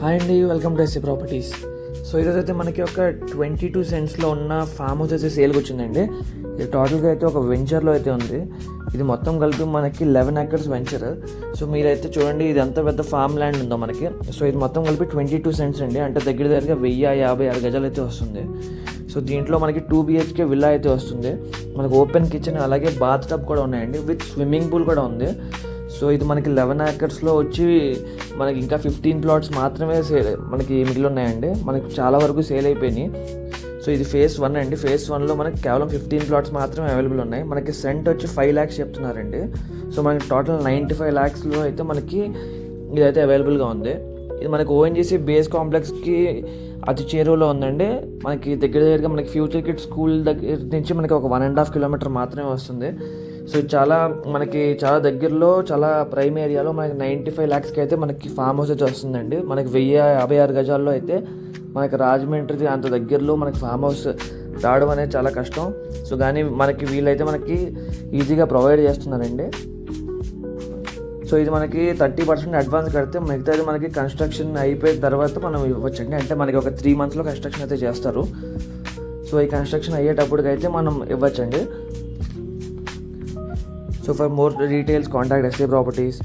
Hi అండి welcome to SC properties so ఈరోజు అయితే మనకి ఒక ట్వంటీ టూ సెంట్స్లో ఉన్న ఫామ్ హౌస్ అయితే సేల్కి వచ్చిందండి. ఇది టోటల్గా అయితే ఒక వెంచర్లో అయితే ఉంది. ఇది మొత్తం కలిపి మనకి లెవెన్ ఎకర్స్ వెంచర్ సో మీరైతే చూడండి ఇది ఎంత పెద్ద ఫామ్ ల్యాండ్ ఉందో మనకి. సో ఇది మొత్తం కలిపి ట్వంటీ టూ సెంట్స్ అండి. అంటే దగ్గర దగ్గరగా వెయ్యి యాభై ఆరు గజాలు అయితే వస్తుంది. సో దీంట్లో మనకి టూ బిహెచ్కే విల్లా అయితే వస్తుంది. మనకి ఓపెన్ కిచెన్ అలాగే బాత్ టబ్ కూడా ఉన్నాయండి విత్ స్విమ్మింగ్ పూల్ కూడా ఉంది. సో ఇది మనకి లెవెన్ ఏకర్స్లో వచ్చి మనకి ఇంకా ఫిఫ్టీన్ ప్లాట్స్ మాత్రమే సేల్ మనకి మిగిలి ఉన్నాయండి. మనకి చాలా వరకు సేల్ అయిపోయినాయి. సో ఇది ఫేస్ వన్ అండి. ఫేస్ వన్లో మనకి కేవలం ఫిఫ్టీన్ ప్లాట్స్ మాత్రమే అవైలబుల్ ఉన్నాయి. మనకి సెంట్ వచ్చి ఫైవ్ ల్యాక్స్ చెప్తున్నారండి. సో మనకి టోటల్ నైంటీ ఫైవ్ ల్యాక్స్లో అయితే మనకి ఇదైతే అవైలబుల్గా ఉంది. ఇది మనకి ఓఎన్జీసీ బేస్ కాంప్లెక్స్కి అతి చేరువలో ఉందండి. మనకి దగ్గర దగ్గరగా మనకి ఫ్యూచర్ కిడ్ స్కూల్ దగ్గర నుంచి మనకి ఒక వన్ అండ్ హాఫ్ కిలోమీటర్ మాత్రమే వస్తుంది. సో చాలా మనకి చాలా దగ్గరలో చాలా ప్రైమ్ ఏరియాలో మనకి నైంటీ ఫైవ్ ల్యాక్స్కి అయితే మనకి ఫామ్ హౌస్ అయితే వస్తుందండి. మనకి వెయ్యి యాభై ఆరు గజాల్లో అయితే మనకి రాజమండ్రి అంత దగ్గరలో మనకి ఫామ్ హౌస్ రావడం అనేది చాలా కష్టం. సో కానీ మనకి వీళ్ళైతే మనకి ఈజీగా ప్రొవైడ్ చేస్తున్నారండి. సో ఇది మనకి థర్టీ పర్సెంట్ అడ్వాన్స్ కడితే మిగతాది మనకి కన్స్ట్రక్షన్ అయిపోయిన తర్వాత మనం ఇవ్వచ్చండి. అంటే మనకి ఒక త్రీ మంత్స్లో కన్స్ట్రక్షన్ అయితే చేస్తారు. సో ఈ కన్స్ట్రక్షన్ అయ్యేటప్పటికైతే మనం ఇవ్వచ్చండి. So for more details, contact SA Properties.